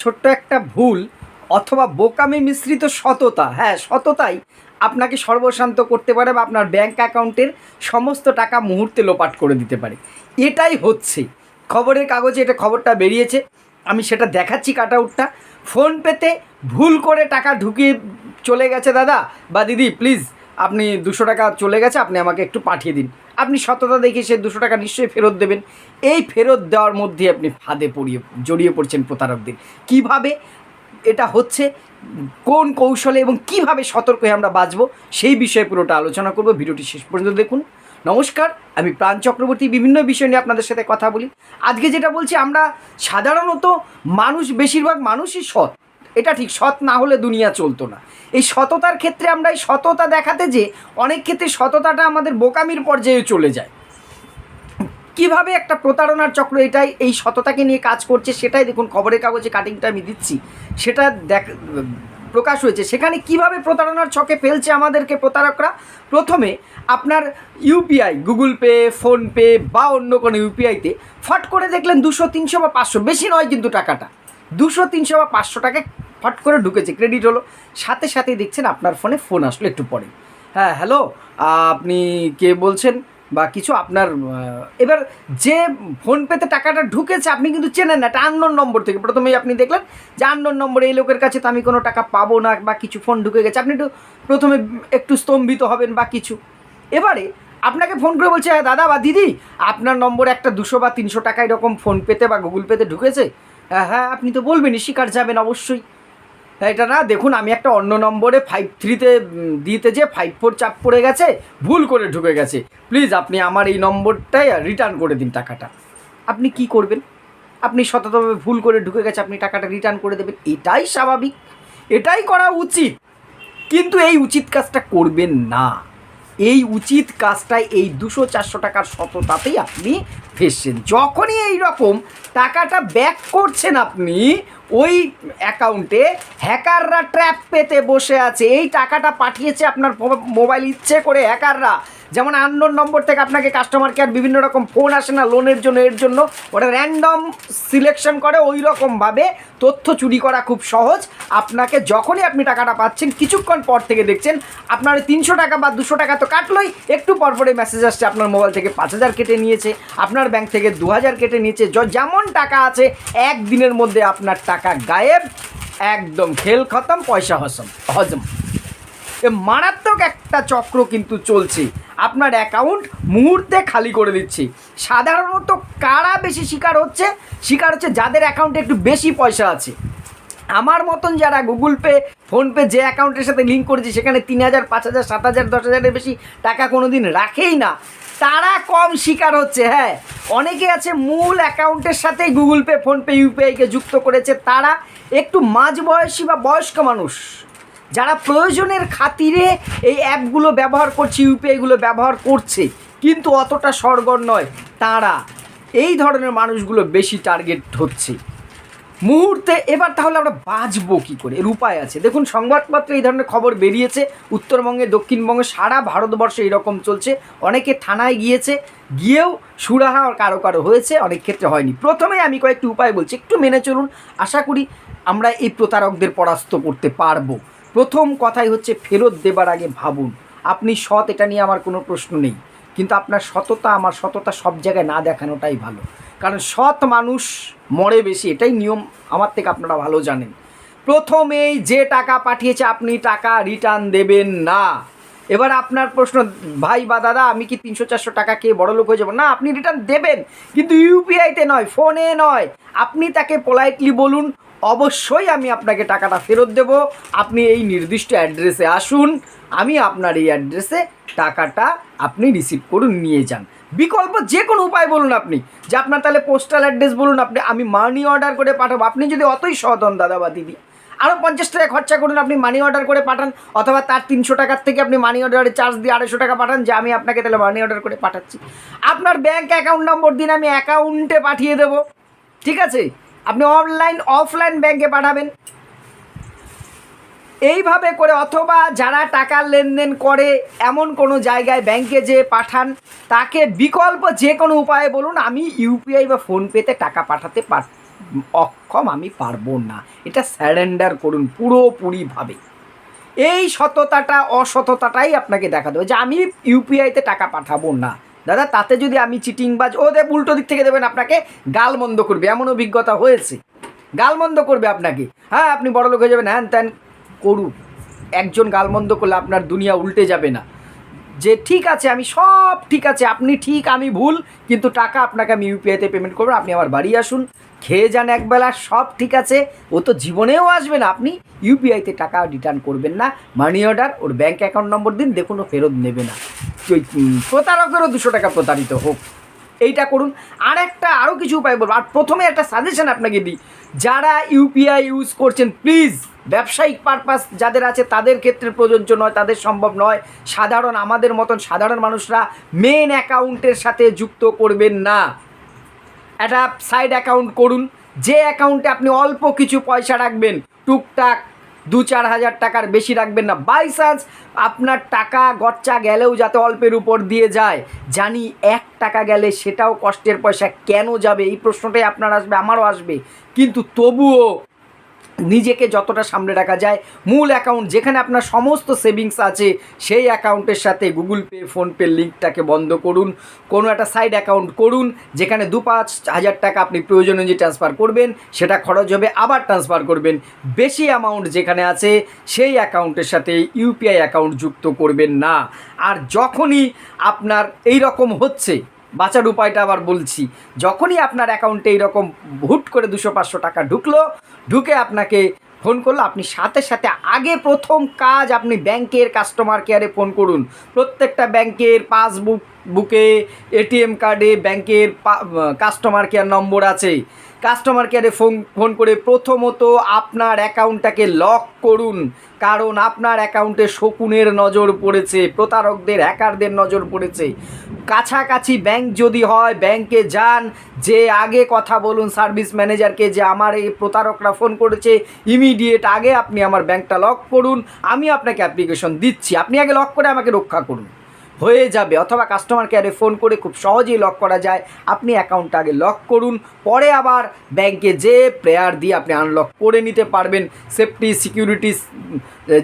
ছোট্ট একটা ভুল অথবা বোকামি মিশ্রিত সততা হ্যাঁ সততাই আপনাকে সর্বশান্ত করতে পারে বা আপনার ব্যাংক অ্যাকাউন্টের সমস্ত টাকা মুহূর্তে লোপাট করে দিতে পারে। এটাই হচ্ছে। খবরের কাগজে এটা খবরটা বেরিয়েছে। আমি সেটা দেখাচ্ছি কাট আউটটা ফোনপেতে ভুল করে টাকা ঢুকিয়ে চলে গেছে দাদা বা দিদি প্লিজ আপনি দুশো টাকা চলে গেছে, আপনি আমাকে একটু পাঠিয়ে দিন। আপনি সততা দেখে সে দুশো টাকা নিশ্চয়ই ফেরত দেবেন। এই ফেরত দেওয়ার মধ্যে আপনি ফাঁদে পড়িয়ে, জড়িয়ে পড়ছেন প্রতারকদের। কীভাবে এটা হচ্ছে, কোন কৌশলে এবং কীভাবে সতর্ক হয়ে আমরা বাঁচবো, সেই বিষয়ে পুরোটা আলোচনা করব। ভিডিওটি শেষ পর্যন্ত দেখুন। নমস্কার, আমি প্রাণ চক্রবর্তী। বিভিন্ন বিষয় নিয়ে আপনাদের সাথে কথা বলি। আজকে যেটা বলছি, আমরা সাধারণত মানুষ, বেশিরভাগ মানুষই সৎ। এটা ঠিক, সৎ না হলে দুনিয়া চলতো না। এই সততার ক্ষেত্রে আমরা এই সততা দেখাতে যে অনেক ক্ষেত্রে সততাটা আমাদের বোকামির পর্যায়ে চলে যায়। কীভাবে একটা প্রতারণার চক্র এটাই, এই সততাকে নিয়ে কাজ করছে সেটাই দেখুন, খবরের কাগজে কাটিংটা আমি দিচ্ছি। সেটা দেখ, প্রকাশ হয়েছে। সেখানে কীভাবে প্রতারণার ছকে ফেলছে আমাদেরকে প্রতারকরা? প্রথমে আপনার ইউপিআই গুগল পে ফোনপে বা অন্য কোনো ইউপিআইতে ফট করে দেখলেন দুশো, তিনশো বা পাঁচশো। বেশি নয় কিন্তু টাকাটা। দুশো, তিনশো বা পাঁচশো টাকা ফট করে ঢুকেছে। ক্রেডিট হলো। সাথে সাথেই দেখছেন আপনার ফোনে ফোন আসলো একটু পরে। হ্যাঁ হ্যালো আপনি কে বলছেন? বা কিছু আপনার এবার যে ফোনপেতে টাকাটা ঢুকেছে আপনি কিন্তু চেনেন না এটা আননোন নম্বর থেকে। প্রথমেই আপনি দেখলেন যে আননোন নম্বর এই লোকের কাছে তো আমি কোনো টাকা পাবো না বা কিছু ফোন ঢুকে গেছে। আপনি একটু প্রথমে একটু স্তম্ভিত হবেন বা কিছু। এবারে আপনাকে ফোন করে বলছে "হ্যাঁ, দাদা বা দিদি আপনার নম্বরে একটা দুশো বা তিনশো টাকা এরকম ফোনপেতে বা গুগল পেতে ঢুকেছে? হ্যাঁ হ্যাঁ আপনি তো বলবেনই শিকার যাবেন অবশ্যই। এটা না, দেখুন, আমি একটা অন্য নম্বরে ফাইভ থ্রিতে দিতে যে ফাইভ ফোর চাপ পড়ে গেছে, ভুল করে ঢুকে গেছে। প্লিজ আপনি আমার এই নম্বরটাই রিটার্ন করে দিন টাকাটা। আপনি কি করবেন? আপনি সততভাবে ভুল করে ঢুকে গেছে, আপনি টাকাটা রিটার্ন করে দেবেন। এটাই স্বাভাবিক, এটাই করা উচিত। কিন্তু এই উচিত কাজটা করবেন না। এই উচিত কাজটাই এই দুশো চারশো টাকার সততাতেই আপনি ফেসছেন যখনই এই রকম টাকাটা ব্যাক করছেন আপনি, ওই অ্যাকাউন্টে হ্যাকাররা ট্র্যাপ পেতে বসে আছে। এই টাকাটা পাঠিয়েছে আপনার মোবাইল ইচ্ছে করে হ্যাকাররা যেমন আননোন নম্বর থেকে আপনাকে কাস্টমার কেয়ার বিভিন্ন রকম ফোন আসে না লোনের জন্য, এর জন্য। ওটা র্যান্ডম সিলেকশন করে ওই রকমভাবে তথ্য চুরি করা খুব সহজ। আপনাকে যখনই আপনি টাকাটা পাচ্ছেন, কিছুক্ষণ পর থেকে দেখছেন, আপনার তিনশো টাকা বা দুশো টাকা তো কাটলোই। একটু পর পরে মেসেজ আসছে, আপনার মোবাইল থেকে পাঁচ হাজার কেটে নিয়েছে, আপনার ব্যাংক থেকে দু হাজার কেটে নিয়েছে। যেমন টাকা আছে, একদিনের মধ্যে আপনার টাকা গায়েব, একদম খেল খতম, পয়সা হসম হজম। এ মারাত্মক একটা চক্র কিন্তু চলছে। আপনার অ্যাকাউন্ট মুহূর্তে খালি করে দিচ্ছে। সাধারণত কারা বেশি শিকার হচ্ছে? শিকার হচ্ছে যাদের অ্যাকাউন্টে একটু বেশি পয়সা আছে। আমার মতন যারা গুগল পে ফোনপে যে অ্যাকাউন্টের সাথে লিঙ্ক করেছে, সেখানে তিন হাজার, পাঁচ হাজার, সাত হাজার, দশ হাজারের বেশি টাকা কোনো দিন রাখেই না। তারা কম শিকার হচ্ছে হ্যাঁ। অনেকে আছে মূল অ্যাকাউন্টের সাথে গুগল পে ফোনপে ইউপিআইকে যুক্ত করেছে। তারা একটু মাঝবয়সী বা বয়স্ক মানুষ। যারা প্রয়োজনের খাতিরে এই অ্যাপগুলো ব্যবহার করছে ইউপিআইগুলো ব্যবহার করছে, কিন্তু অতটা সরগর নয়, তারা এই ধরনের মানুষগুলো বেশি টার্গেট হচ্ছে মুহূর্তে, এবার তাহলে আমরা বাঁচবো কী করে? এর উপায় আছে। দেখুন, সংবাদপত্রে এই ধরনের খবর বেরিয়েছে, উত্তরবঙ্গে, দক্ষিণবঙ্গে সারা ভারতবর্ষে এরকম চলছে। অনেকে থানায় গিয়েছে, গিয়েও সুরাহা কারও কারও হয়েছে, অনেক ক্ষেত্রে হয়নি। প্রথমে আমি কয়েকটি উপায় বলছি, একটু মেনে চলুন, আশা করি আমরা এই প্রতারকদের পরাস্ত করতে পারব। প্রথম কথাই হচ্ছে ফেরত দেবার আগে ভাবুন। আপনি সৎ, এটা নিয়ে আমার কোনো প্রশ্ন নেই। কিন্তু আপনার সততা, আমার সততা সব জায়গায় না দেখানোটাই ভালো। কারণ সৎ মানুষ মরে বেশি, এটাই নিয়ম আমার থেকে আপনারা ভালো জানেন। প্রথমেই যে টাকা পাঠিয়েছে আপনি টাকা রিটার্ন দেবেন না। এবার আপনার প্রশ্ন, ভাই বা দাদা, আমি কি তিনশো, চারশো টাকা খেয়ে বড় লোক হয়ে যাব? না, আপনি রিটার্ন দেবেন। কিন্তু ইউপিআইতে নয়, ফোনে নয়। আপনি তাকে পোলাইটলি বলুন অবশ্যই আমি আপনাকে টাকাটা ফেরত দেব। আপনি এই নির্দিষ্ট অ্যাড্রেসে আসুন। আমি আপনার এই অ্যাড্রেসে টাকাটা আপনি রিসিভ করুন, নিয়ে যান। বিকল্প যে কোনো উপায় বলুন আপনি। যে আপনার তাহলে পোস্টাল অ্যাড্রেস বলুন আপনি, আমি মানি অর্ডার করে পাঠাবো। আপনি যদি অতই সৎ হন, দাদা বা দিদি আরও পঞ্চাশ টাকা খরচা করুন, আপনি মানি অর্ডার করে পাঠান, অথবা তার তিনশো টাকার থেকে আপনি মানি অর্ডারে চার্জ দিয়ে আড়াইশো টাকা পাঠান, যে আমি আপনাকে তাহলে মানি অর্ডার করে পাঠাচ্ছি। আপনার ব্যাঙ্ক অ্যাকাউন্ট নম্বর দিন, আমি অ্যাকাউন্টে পাঠিয়ে দেবো। ঠিক আছে? আপনি অনলাইন, অফলাইন ব্যাংকে পাঠাবেন। এইভাবে করে অথবা যারা টাকার লেনদেন করে, এমন কোনো জায়গায় ব্যাংকে যে পাঠান, তাকে বিকল্প যে কোনো উপায়ে বলুন, আমি ইউপিআই বা ফোনপেতে টাকা পাঠাতে পার, অক্ষম আমি পারব না। এটা স্যারেন্ডার করুন পুরোপুরিভাবে। এই সততাটা, অসততাটাই আপনাকে দেখা দেবে যে আমি ইউপিআইতে টাকা পাঠাবো না। দাদা, তাতে যদি আমি চিটিংবাজ ও দেব উল্টো দিক থেকে দেবেন আপনাকে গালমন্দ করবে, এমন অভিজ্ঞতা হয়েছে। গালমন্দ করবে আপনাকে। হ্যাঁ আপনি বড় লোক হয়ে যাবেন। হ্যান ত্যান করুক। একজন গালমন্দ করলে আপনার দুনিয়া উল্টে যাবে না। যে ঠিক আছে, আমি সব ঠিক আছে, আপনি ঠিক, আমি ভুল, কিন্তু টাকা আপনাকে আমি ইউপিআইতে পেমেন্ট করব আপনি আমার বাড়ি আসুন, খেয়ে যান একবেলা, সব ঠিক আছে। ও তো জীবনেও আসবে না। আপনি ইউপিআইতে টাকা রিটার্ন করবেন না। মানি অর্ডার ওর ব্যাঙ্ক অ্যাকাউন্ট নম্বর দিন, দেখুন ও ফেরত নেবে না। প্রতারকেরও দুশো টাকা প্রতারিত হোক। এইটা করুন। আর একটা আরও কিছু উপায় বলব। আর প্রথমে একটা সাজেশন আপনাকে দিই। যারা ইউপিআই ইউজ করছেন প্লিজ ব্যবসায়িক পারপাস যাদের আছে, তাদের ক্ষেত্রে প্রযোজ্য নয়, তাদের সম্ভব নয়। সাধারণ, আমাদের মতন সাধারণ মানুষরা মেন অ্যাকাউন্টের সাথে যুক্ত করবেন না। একটা সাইড অ্যাকাউন্ট করুন। যে অ্যাকাউন্টে আপনি অল্প কিছু পয়সা রাখবেন, টুকটাক দু চার হাজার টাকার বেশি রাখবেন না। বাই চান্স আপনার টাকা গচ্চা গেলেও যাতে অল্পের উপর দিয়ে যায়। জানি এক টাকা গেলে সেটাও কষ্টের পয়সা কেন যাবে? এই প্রশ্নটাই আপনার আসবে, আমারও আসবে। কিন্তু তবুও নিজেকে যতটা সামনে রাখা যায়, মূল অ্যাকাউন্ট যেখানে আপনার সমস্ত সেভিংস আছে, সেই অ্যাকাউন্টের সাথে গুগল পে ফোনপে লিঙ্কটাকে বন্ধ করুন। কোনো একটা সাইড অ্যাকাউন্ট করুন, যেখানে দু পাঁচ হাজার টাকা আপনি প্রয়োজন অনুযায়ী ট্রান্সফার করবেন, সেটা খরচ হবে, আবার ট্রান্সফার করবেন। বেশি অ্যামাউন্ট যেখানে আছে, সেই অ্যাকাউন্টের সাথে ইউপিআই অ্যাকাউন্ট যুক্ত করবেন না। আর যখনই আপনার এই রকম হচ্ছে বাঁচার উপায়টা আবার বলছি। যখনই আপনার অ্যাকাউন্টে এইরকম হুট করে দুশো পাঁচশো টাকা ঢুকলো, ঢুকে আপনাকে ফোন করল, আপনি সাথে সাথে আগে প্রথম কাজ আপনি ব্যাংকের কাস্টমার কেয়ারে ফোন করুন। প্রত্যেকটা ব্যাংকের পাসবুক বুকে এটিএম কার্ডে ব্যাংকের কাস্টমার কেয়ার নম্বর আছে। কাস্টমার কেয়ারে ফোন ফোন করে প্রথমত আপনার অ্যাকাউন্টটাকে লক করুন। কারণ আপনার অ্যাকাউন্টে শকুনের নজর পড়েছে, প্রতারকদের হ্যাকারদের নজর পড়েছে। কাছাকাছি ব্যাংক যদি হয় ব্যাংকে যান, যে আগে কথা বলুন সার্ভিস ম্যানেজারকে যে আমার এই প্রতারকরা ফোন করেছে ইমিডিয়েট আগে আপনি আমার ব্যাংকটা লক করুন। আমি আপনাকে অ্যাপ্লিকেশন দিচ্ছি। আপনি আগে লক করে আমাকে রক্ষা করুন। হয়ে যাবে অথবা কাস্টমার কেয়ারে ফোন করে খুব সহজেই লক করা যায়। আপনি অ্যাকাউন্টটা আগে লক করুন, পরে আবার ব্যাংকে যে প্রেয়ার দিয়ে আপনি আনলক করে নিতে পারবেন সেফটি সিকিউরিটিস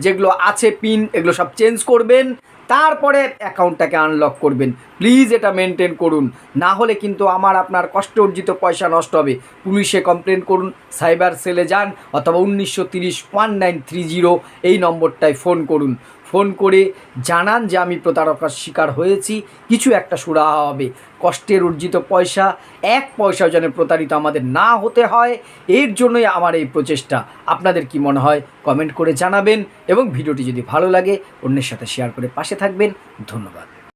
যেগুলো আছে পিন এগুলো সব চেঞ্জ করবেন, তারপরে অ্যাকাউন্টটাকে আনলক করবেন। প্লিজ এটা মেনটেন করুন। না হলে কিন্তু আমার আপনার কষ্ট অর্জিত পয়সা নষ্ট হবে। পুলিশে কমপ্লেন করুন সাইবার সেলে যান, অথবা উনিশশো তিরিশ ওয়ান নাইন থ্রি জিরো এই নম্বরটায় ফোন করুন। ফোন করে জানান যে আমি প্রতারকার শিকার হয়েছি, কিছু একটা সুরাহা হবে। কষ্টের অর্জিত পয়সা, এক পয়সাও যেন প্রতারিত আমাদের না হতে হয়, এর জন্যই আমার এই প্রচেষ্টা। আপনাদের কি মনে হয় কমেন্ট করে জানাবেন এবং ভিডিওটি যদি ভালো লাগে, অন্যের সাথে শেয়ার করে পাশে থাকবেন। ধন্যবাদ।